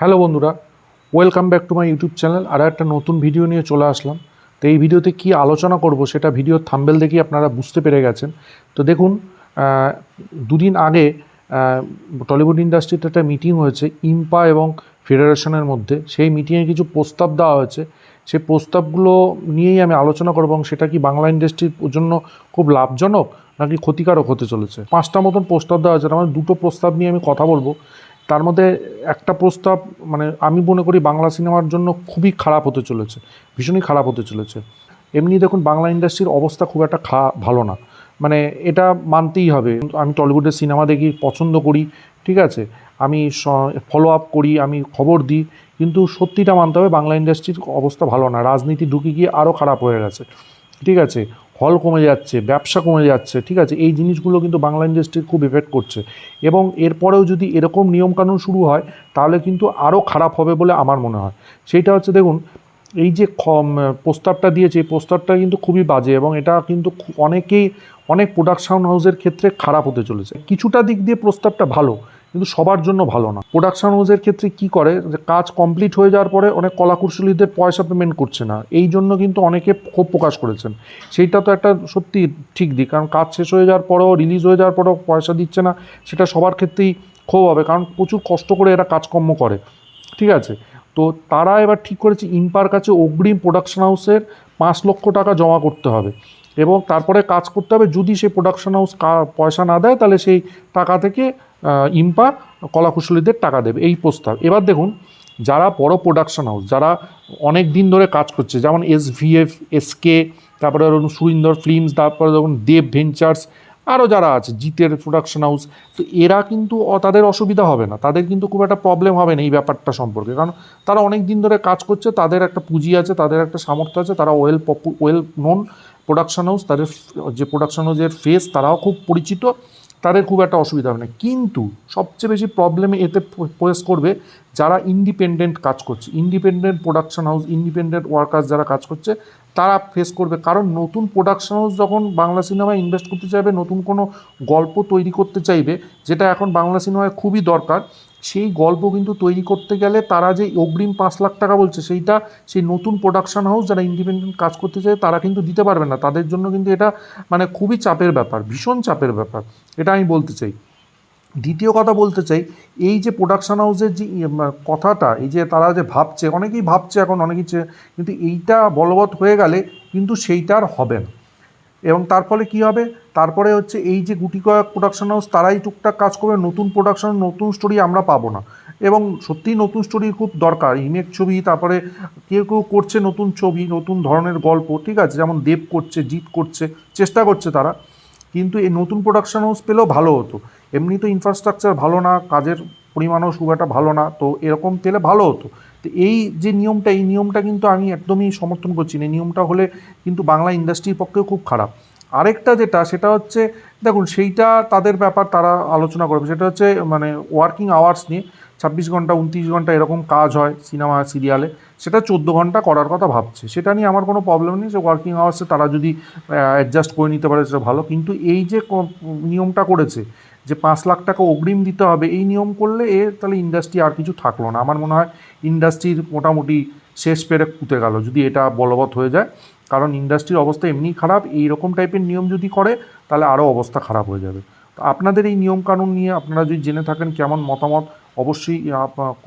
Hello বন্ধুরা, welcome back to my YouTube channel. আর একটা নতুন ভিডিও নিয়ে চলে আসলাম। তো এই ভিডিওতে কি আলোচনা করব সেটা ভিডিও থাম্বেল দেখেই আপনারা বুঝতে পেরে গেছেন। তো দেখুন দুদিন আগে টলিউড ইন্ডাস্ট্রিতে একটা মিটিং হয়েছে, ইম্পা এবং ফেডারেশনের মধ্যে। সেই মিটিংয়ে কিছু প্রস্তাব দেওয়া হয়েছে। সেই প্রস্তাবগুলো নিয়েই আমি আলোচনা করব এবং সেটা কি বাংলা ইন্ডাস্ট্রির জন্য খুব লাভজনক নাকি ক্ষতিকারক হতে চলেছে? পাঁচটা মতন প্রস্তাব দেওয়া হয়েছে। তার মানে দুটো প্রস্তাব নিয়ে আমি কথা বলব। তার মধ্যে একটা প্রস্তাব মানে আমি মনে করি বাংলা সিনেমার জন্য খুবই খারাপ হতে চলেছে, ভীষণই খারাপ হতে চলেছে। এমনি দেখুন বাংলা ইন্ডাস্ট্রির অবস্থা খুব একটা খা, ভালো না। মানে এটা মানতেই হবে। আমি টলিউডের সিনেমা দেখি, পছন্দ করি, ঠিক আছে? আমি ফলো আপ করি, আমি খবর দিই, কিন্তু সত্যিটা মানতে হবে বাংলা ইন্ডাস্ট্রির অবস্থা ভালো না। রাজনীতি ঢুকে গিয়ে আরও খারাপ হয়ে গেছে, ঠিক আছে? হল কমে যাচ্ছে, ব্যবসা কমে যাচ্ছে, ঠিক আছে? এই জিনিসগুলো কিন্তু বাংলা ইন্ডাস্ট্রির খুব এফেক্ট করছে। এবং এরপরেও যদি এরকম নিয়মকানুন শুরু হয়, তাহলে কিন্তু আরও খারাপ হবে বলে আমার মনে হয়। সেইটা হচ্ছে দেখুন, এই যে প্রস্তাবটা দিয়েছে, এই প্রস্তাবটা কিন্তু খুবই বাজে এবং এটা কিন্তু অনেকেই, অনেক প্রোডাকশন হাউসের ক্ষেত্রে খারাপ হতে চলেছে। কিছুটা দিক দিয়ে প্রস্তাবটা ভালো কিন্তু সবার জন্য ভালো না। প্রোডাকশন হাউসের ক্ষেত্রে কি করে? যে কাজ কমপ্লিট হয়ে যাওয়ার পরে অনেক কলাকুশলীদের পয়সা পেমেন্ট করছে না। এই জন্য কিন্তু অনেকে ক্ষোভ প্রকাশ করেছেন। সেইটা তো একটা সত্যি ঠিক দিক। কারণ কাজ শেষ হয়ে যাওয়ার পরেও রিলিজ হয়ে যাওয়ার পরেও পয়সা দিচ্ছে না। সেটা সবার ক্ষেত্রেই ক্ষোভ হবে। কারণ প্রচুর কষ্ট করে এরা কাজকর্ম করে। ঠিক আছে? তো তারা এবার ঠিক করেছে ইম্পার কাছে অগ্রিম প্রোডাকশন হাউসের পাঁচ লক্ষ টাকা জমা করতে হবে। এবং তারপরে কাজ করতে হবে। যদি সেই প্রোডাকশন হাউস পয়সা না দেয়, তাহলে সেই টাকা থেকে ইম্পা কলাকুশলীদের টাকা দেবে, এই প্রস্তাব। এবার দেখুন, যারা বড় প্রোডাকশন হাউস যারা অনেক দিন ধরে কাজ করছে, যেমন এস ভিএফ এসকে তারপরে ধরুন সুরিন্দর ফিল্মস তারপরে ধরুন দেব ভেঞ্চার্স আরও যারা আছে, জিতের প্রোডাকশন হাউস তো এরা কিন্তু তাদের অসুবিধা হবে না। তাদের কিন্তু খুব একটা প্রবলেম হবে না এই ব্যাপারটা সম্পর্কে। কারণ তারা অনেক দিন ধরে কাজ করছে, তাদের একটা পুঁজি আছে, তাদের একটা সামর্থ্য আছে, তারা ওয়েল পপু ওয়েল নোন প্রোডাকশন হাউস তাদের যে প্রোডাকশন হাউসের ফেস তারাও খুব পরিচিত। তাদের খুব একটা অসুবিধা হবে না। কিন্তু সবচেয়ে বেশি প্রবলেমে এতে ফেস করবে যারা ইন্ডিপেন্ডেন্ট কাজ করছে। Independent production house independent workers যারা কাজ করছে, তারা ফেস করবে। কারণ নতুন প্রোডাকশন হাউস যখন বাংলা সিনেমায় ইনভেস্ট করতে চাইবে, নতুন কোনো গল্প তৈরি করতে চাইবে, যেটা এখন বাংলা সিনেমায় খুবই দরকার সেই গল্প কিন্তু তৈরি করতে গেলে তারা যে অগ্রিম পাঁচ লাখ টাকা বলছে সেইটা সেই নতুন প্রোডাকশন হাউস যারা ইন্ডিপেন্ডেন্ট কাজ করতে চায় তারা কিন্তু দিতে পারবে না। তাদের জন্য কিন্তু এটা মানে খুবই চাপের ব্যাপার ভীষণ চাপের ব্যাপার। এটা আমি বলতে চাই। দ্বিতীয় কথা বলতে চাই এই যে প্রোডাকশন হাউসের যে ইয়ে, কথাটা এই যে তারা যে ভাবছে অনেকেই ভাবছে এখন অনেকেই কিন্তু এইটা বলবৎ হয়ে গেলে কিন্তু সেইটা আর হবে না। এবং তার ফলে কী হবে? তারপরে হচ্ছে এই যে গুটি কয়েক প্রোডাকশন হাউস তারাই টুকটাক কাজ করবে, নতুন প্রোডাকশন নতুন স্টোরি আমরা পাবো না। এবং সত্যিই নতুন স্টোরি খুব দরকার ইমেক ছবি, তারপরে কেউ কেউ করছে নতুন ছবি, নতুন ধরনের গল্প, ঠিক আছে? যেমন দেব করছে, জিৎ করছে, চেষ্টা করছে তারা। কিন্তু এই নতুন প্রোডাকশন হাউস পেলেও ভালো হতো। এমনি তো ইনফ্রাস্ট্রাকচার ভালো না, কাজের পরিমাণও একটা ভালো না, তো এরকম পেলে ভালো হতো। তো এই যে নিয়মটা, এই নিয়মটা কিন্তু আমি একদমই সমর্থন করছি না। এই নিয়মটা হলে কিন্তু বাংলা ইন্ডাস্ট্রির পক্ষেও খুব খারাপ। আরেকটা যেটা, সেটা হচ্ছে, দেখুন, সেইটা তাদের ব্যাপার তারা আলোচনা করবে। সেটা হচ্ছে মানে ওয়ার্কিং আওয়ার্স নিয়ে ছাব্বিশ ঘণ্টা, উনত্রিশ ঘণ্টা এরকম কাজ হয় সিনেমা সিরিয়ালে সেটা চোদ্দ ঘণ্টা করার কথা ভাবছে। সেটা নিয়ে আমার কোনো প্রবলেম নেই। যে ওয়ার্কিং আওয়ার্সে তারা যদি অ্যাডজাস্ট করে নিতে পারে, সেটা ভালো। কিন্তু এই যে নিয়মটা করেছে যে পাঁচ লাখ টাকা অগ্রিম দিতে হবে, এই নিয়ম করলে এ তাহলে ইন্ডাস্ট্রি আর কিছু থাকল না। আমার মনে হয় ইন্ডাস্ট্রির মোটামুটি শেষ পেরে পুঁতে গেল, যদি এটা বলবৎ হয়ে যায়। কারণ ইন্ডাস্ট্রির অবস্থা এমনি খারাপ এই রকম টাইপের নিয়ম যদি করে, তাহলে আরও অবস্থা খারাপ হয়ে যাবে। তো আপনাদের এই নিয়মকানুন নিয়ে আপনারা যদি জেনে থাকেন কেমন মতামত অবশ্যই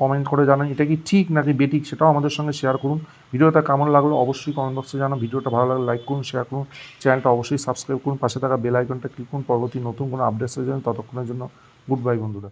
কমেন্ট করে জানান, এটা কি ঠিক নাকি বেটিক সেটাও আমাদের সঙ্গে শেয়ার করুন। ভিডিওটা কেমন লাগল অবশ্যই কমেন্ট বক্সে জানান। ভিডিওটা ভালো লাগলে লাইক করুন শেয়ার করুন। চ্যানেলটা অবশ্যই সাবস্ক্রাইব করুন। পাশে থাকা বেল আইকনটা ক্লিক করুন। পরবর্তী নতুন কোনো আপডেটস জন্য, ততক্ষণের জন্য গুড বাই বন্ধুরা।